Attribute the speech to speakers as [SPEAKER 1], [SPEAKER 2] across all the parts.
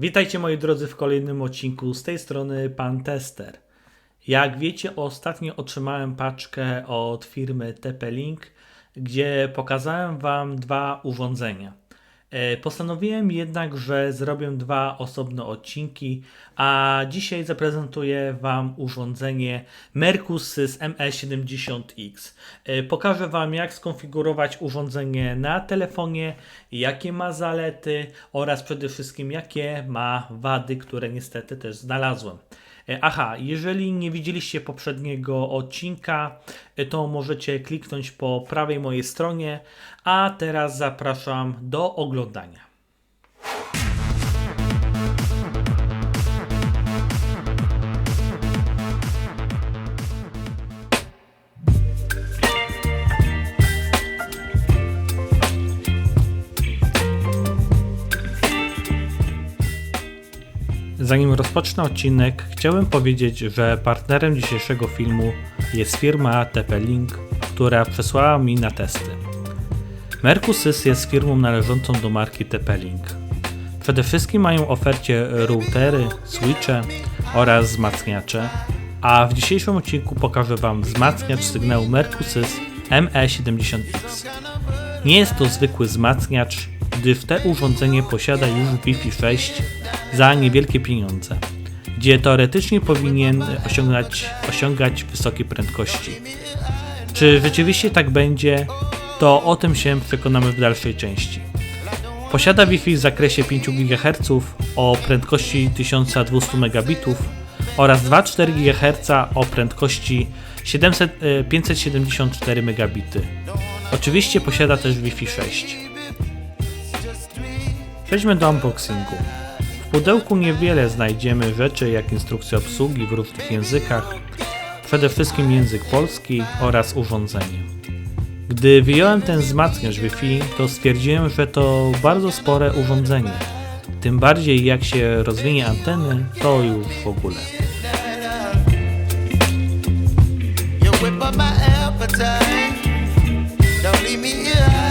[SPEAKER 1] Witajcie moi drodzy w kolejnym odcinku z tej strony Pan Tester. Jak wiecie, ostatnio otrzymałem paczkę od firmy TP-Link, gdzie pokazałem Wam dwa urządzenia. E, Postanowiłem jednak, że zrobię dwa osobne odcinki, a dzisiaj zaprezentuję Wam urządzenie Mercusys ME70X. E, Pokażę Wam, jak skonfigurować urządzenie na telefonie, jakie ma zalety oraz przede wszystkim, jakie ma wady, które niestety też znalazłem. E, Aha, jeżeli nie widzieliście poprzedniego odcinka, e, to możecie kliknąć po prawej mojej stronie, a teraz zapraszam do oglądania. Rozpocznę odcinek, chciałem powiedzieć, że partnerem dzisiejszego filmu jest firma TP-Link, która przesłała mi na testy. Mercusys jest firmą należącą do marki TP-Link. Przede wszystkim mają w ofercie routery, switche oraz wzmacniacze, a w dzisiejszym odcinku pokażę Wam wzmacniacz sygnału Mercusys ME70X. Nie jest to zwykły wzmacniacz, gdyż te urządzenie posiada już Wi-Fi 6 za niewielkie pieniądze, gdzie teoretycznie powinien osiągać, osiągać wysokie prędkości. Czy rzeczywiście tak będzie, to o tym się przekonamy w dalszej części. Posiada Wi-Fi w zakresie 5 GHz o prędkości 1200 megabitów oraz 2,4 GHz o prędkości 700, e, 574 megabity. Oczywiście posiada też Wi-Fi 6. Przejdźmy do unboxingu. W pudełku niewiele znajdziemy rzeczy jak instrukcja obsługi w różnych językach, przede wszystkim język polski oraz urządzenie. Gdy wyjąłem ten wzmacniacz Wi-Fi, to stwierdziłem, że to bardzo spore urządzenie. Tym bardziej jak się rozwinie anteny, to już w ogóle.
[SPEAKER 2] Don't leave me here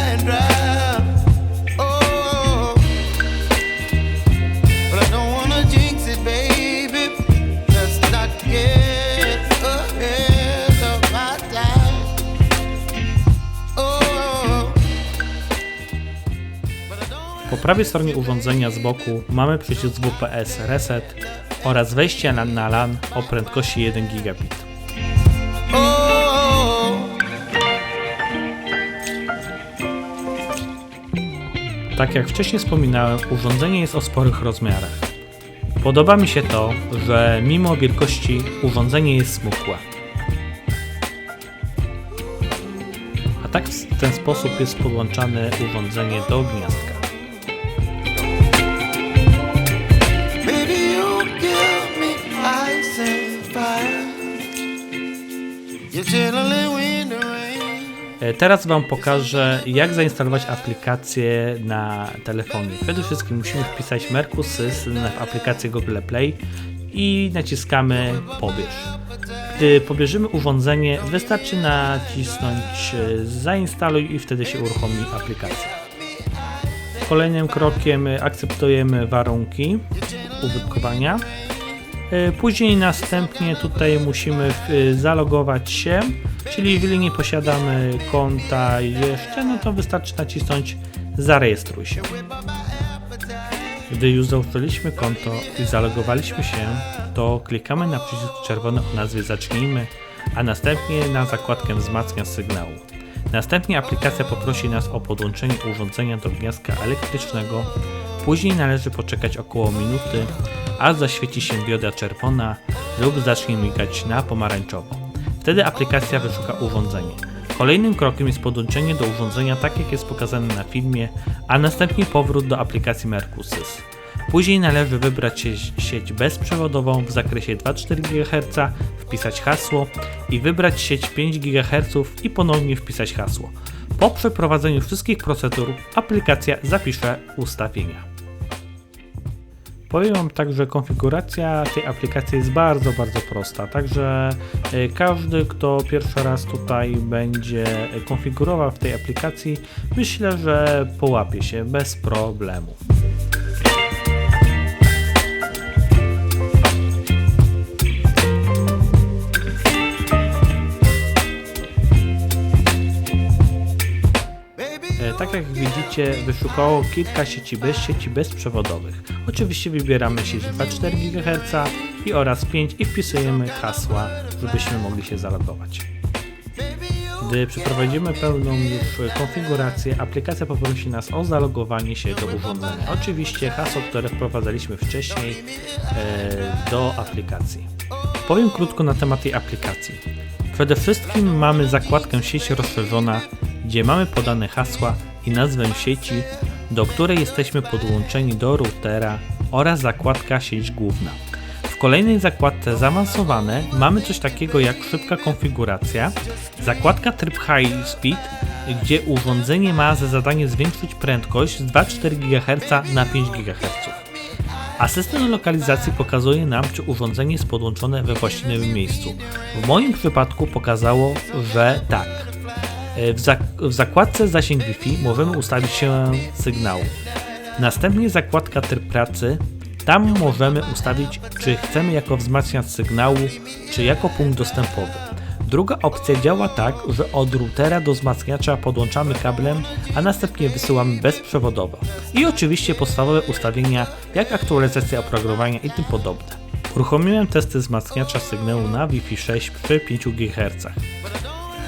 [SPEAKER 1] prawej stronie urządzenia z boku mamy przycisk WPS Reset oraz wejście na, na LAN o prędkości 1 gigabit. Tak jak wcześniej wspominałem, urządzenie jest o sporych rozmiarach. Podoba mi się to, że mimo wielkości urządzenie jest smukłe. A tak w ten sposób jest podłączane urządzenie do gniazdka. Teraz Wam pokażę, jak zainstalować aplikację na telefonie. Przede wszystkim musimy wpisać Mercusys w aplikację Google Play i naciskamy pobierz. Gdy pobierzemy urządzenie, wystarczy nacisnąć e, zainstaluj i wtedy się uruchomi aplikacja. Kolejnym krokiem e, akceptujemy warunki użytkowania. E, Później następnie tutaj musimy e, zalogować się, czyli jeżeli nie posiadamy konta jeszcze, no to wystarczy nacisnąć zarejestruj się. Gdy już założyliśmy konto i zalogowaliśmy się, to klikamy na przycisk czerwony o nazwie Zacznijmy, a następnie na zakładkę Wzmacnia sygnału. Następnie aplikacja poprosi nas o podłączenie urządzenia do gniazdka elektrycznego. Później należy poczekać około minuty, aż zaświeci się dioda czerwona lub zacznie migać na pomarańczowo. Wtedy aplikacja wyszuka urządzenie. Kolejnym krokiem jest podłączenie do urządzenia tak jak jest pokazane na filmie, a następnie powrót do aplikacji Mercusys. Później należy wybrać sie- sieć bezprzewodową w zakresie 2,4 GHz, wpisać hasło i wybrać sieć 5 GHz i ponownie wpisać hasło. Po przeprowadzeniu wszystkich procedur aplikacja zapisze ustawienia. Powiem Wam tak, że konfiguracja tej aplikacji jest bardzo, bardzo prosta. Także e, każdy, kto pierwszy raz tutaj będzie e, konfigurował w tej aplikacji, myślę, że połapie się bez problemu. Oczywiście wyszukało kilka sieci bez sieci bezprzewodowych. Oczywiście wybieramy sieć 2,4 GHz i oraz 5 i wpisujemy hasła, żebyśmy mogli się zalogować. Gdy przeprowadzimy pełną już konfigurację, aplikacja poprosi nas o zalogowanie się do urządzenia. Oczywiście hasło, które wprowadzaliśmy wcześniej e, do aplikacji. Powiem krótko na temat tej aplikacji. Przede wszystkim mamy zakładkę sieć rozszerzona, gdzie mamy podane hasła i nazwę sieci, do której jesteśmy podłączeni do routera oraz zakładka sieć główna. W kolejnej zakładce zaawansowane mamy coś takiego jak szybka konfiguracja, zakładka tryb High Speed, gdzie urządzenie ma za zadanie zwiększyć prędkość z 2,4 GHz na 5 GHz. Asystent lokalizacji pokazuje nam, czy urządzenie jest podłączone we właściwym miejscu. W moim przypadku pokazało, że tak. E, W, zak- w zakładce zasięg Wi-Fi możemy ustawić się sygnału. Następnie zakładka tryb pracy. Tam możemy ustawić, czy chcemy jako wzmacniacz sygnału, czy jako punkt dostępowy. Druga opcja działa tak, że od routera do wzmacniacza podłączamy kablem, a następnie wysyłamy bezprzewodowo. I oczywiście podstawowe ustawienia, jak aktualizacja oprogramowania i tym podobne. Uruchomiłem testy wzmacniacza sygnału na Wi-Fi 6 przy 5 GHz.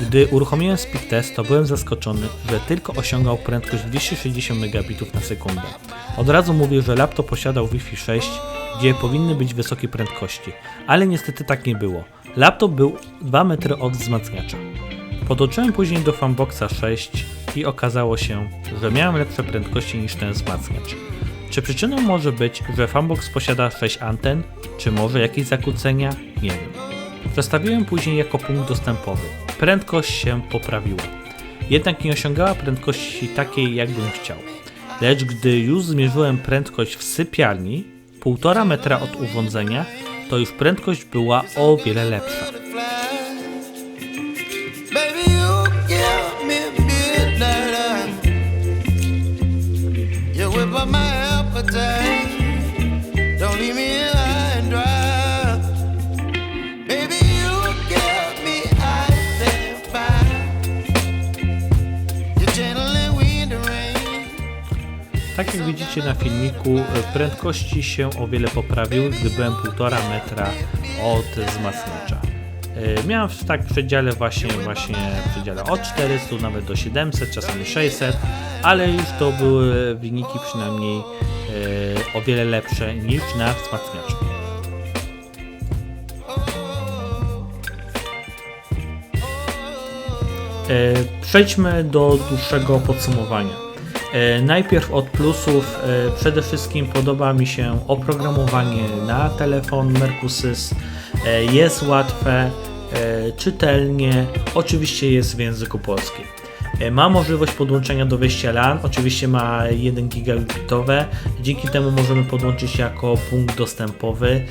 [SPEAKER 1] Gdy uruchomiłem speed test, to byłem zaskoczony, że tylko osiągał prędkość 260 megabitów na sekundę. Od razu mówię, że laptop posiadał Wi-Fi 6, gdzie powinny być wysokie prędkości, ale niestety tak nie było. Laptop był 2 metry od wzmacniacza. Podłączyłem później do Fanboxa 6 i okazało się, że miałem lepsze prędkości niż ten wzmacniacz. Czy przyczyną może być, że Fanbox posiada 6 anten, czy może jakieś zakłócenia? Nie wiem. Przestawiłem później jako punkt dostępowy. Prędkość się poprawiła. Jednak nie osiągała prędkości takiej, jakbym chciał. Lecz gdy już zmierzyłem prędkość w sypialni, 1,5 metra od urządzenia, to już prędkość była o wiele lepsza. Jak widzicie na filmiku, e, prędkości się o wiele poprawiły, gdy byłem 1,5 metra od wzmacniacza. E, Miałem w tak przedziale właśnie, właśnie w przedziale od 400 nawet do 700, czasami 600, ale już to były wyniki przynajmniej e, o wiele lepsze niż na wzmacniaczu. Przejdźmy do dłuższego podsumowania. E, Najpierw od plusów. E, Przede wszystkim podoba mi się oprogramowanie na telefon Mercusys. E, Jest łatwe, czytelnie, oczywiście jest w języku polskim. Ma możliwość podłączenia do wejścia LAN, oczywiście ma 1 gigabitowe, dzięki temu możemy podłączyć jako punkt dostępowy.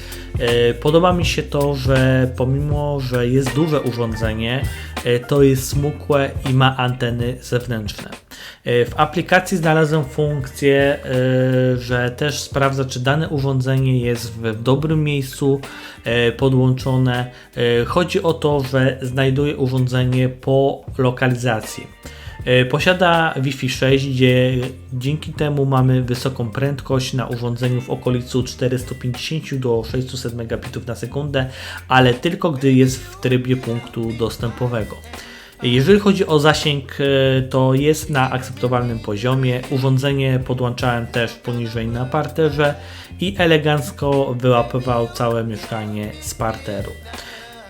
[SPEAKER 1] Podoba mi się to, że pomimo, że jest duże urządzenie, to jest smukłe i ma anteny zewnętrzne. E, W aplikacji znalazłem funkcję, e, że też sprawdza, czy dane urządzenie jest w dobrym miejscu e, podłączone. Chodzi o to, że znajduje urządzenie po lokalizacji. Posiada Wi-Fi 6, gdzie dzięki temu mamy wysoką prędkość na urządzeniu w okolicy 450 do 600 megabitów na sekundę, ale tylko gdy jest w trybie punktu dostępowego. Jeżeli chodzi o zasięg, e, to jest na akceptowalnym poziomie. Urządzenie podłączałem też poniżej na parterze i elegancko wyłapywał całe mieszkanie z parteru.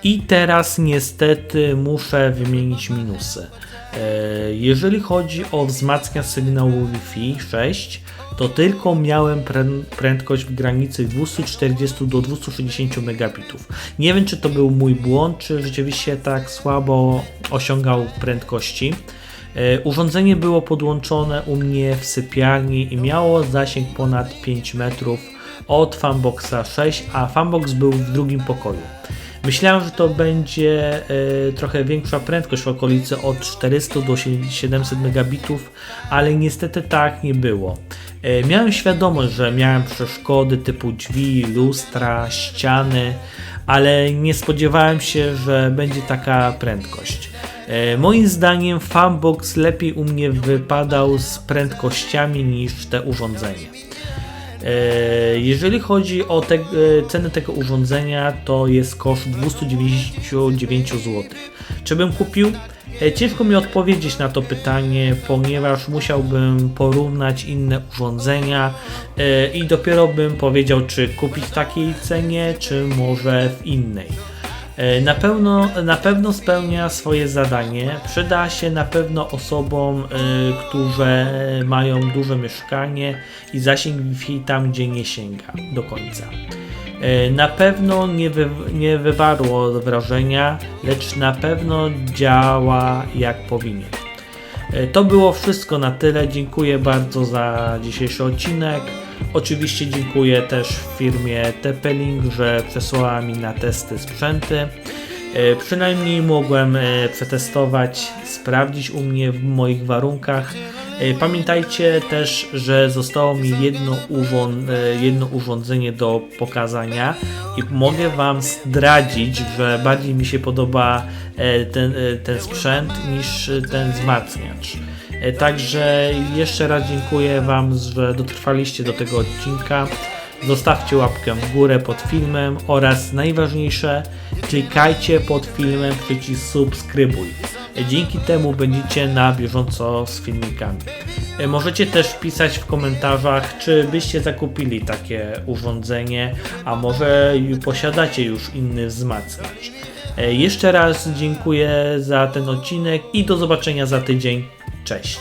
[SPEAKER 1] I teraz niestety muszę wymienić minusy. E, Jeżeli chodzi o wzmacniacz sygnału Wi-Fi 6, to tylko miałem prę- prędkość w granicy 240 do 260 megabitów. Nie wiem, czy to był mój błąd, czy rzeczywiście tak słabo osiągał prędkości. E, Urządzenie było podłączone u mnie w sypialni i miało zasięg ponad 5 metrów od Fanboxa 6, a Fanbox był w drugim pokoju. Myślałem, że to będzie e, trochę większa prędkość w okolicy od 400 do 700 megabitów, ale niestety tak nie było. E, miałem świadomość, że miałem przeszkody typu drzwi, lustra, ściany, ale nie spodziewałem się, że będzie taka prędkość. E, moim zdaniem Fanbox lepiej u mnie wypadał z prędkościami niż te urządzenia. E, Jeżeli chodzi o te, e, cenę tego urządzenia, to jest koszt 299 zł. Czy bym kupił? E, Ciężko mi odpowiedzieć na to pytanie, ponieważ musiałbym porównać inne urządzenia i dopiero bym powiedział, czy kupić w takiej cenie, czy może w innej. E, Na pewno, na pewno spełnia swoje zadanie. Przyda się na pewno osobom, e, które mają duże mieszkanie i zasięg Wi-Fi tam, gdzie nie sięga do końca. E, Na pewno nie, wy, nie wywarło wrażenia, lecz na pewno działa jak powinien. To było wszystko na tyle. Dziękuję bardzo za dzisiejszy odcinek. Oczywiście dziękuję też firmie TP-Link, że przesłała mi na testy sprzęty. E, Przynajmniej mogłem e, przetestować, sprawdzić u mnie w moich warunkach. E, Pamiętajcie też, że zostało mi jedno, urząd, e, jedno urządzenie do pokazania i mogę Wam zdradzić, że bardziej mi się podoba e, ten, ten sprzęt niż ten wzmacniacz. Także jeszcze raz dziękuję Wam, że dotrwaliście do tego odcinka. Zostawcie łapkę w górę pod filmem oraz najważniejsze, klikajcie pod filmem przycisk subskrybuj. Dzięki temu będziecie na bieżąco z filmikami. E, Możecie też pisać w komentarzach, czy byście zakupili takie urządzenie, a może posiadacie już inny wzmacniacz. E, Jeszcze raz dziękuję za ten odcinek i do zobaczenia za tydzień. Cześć.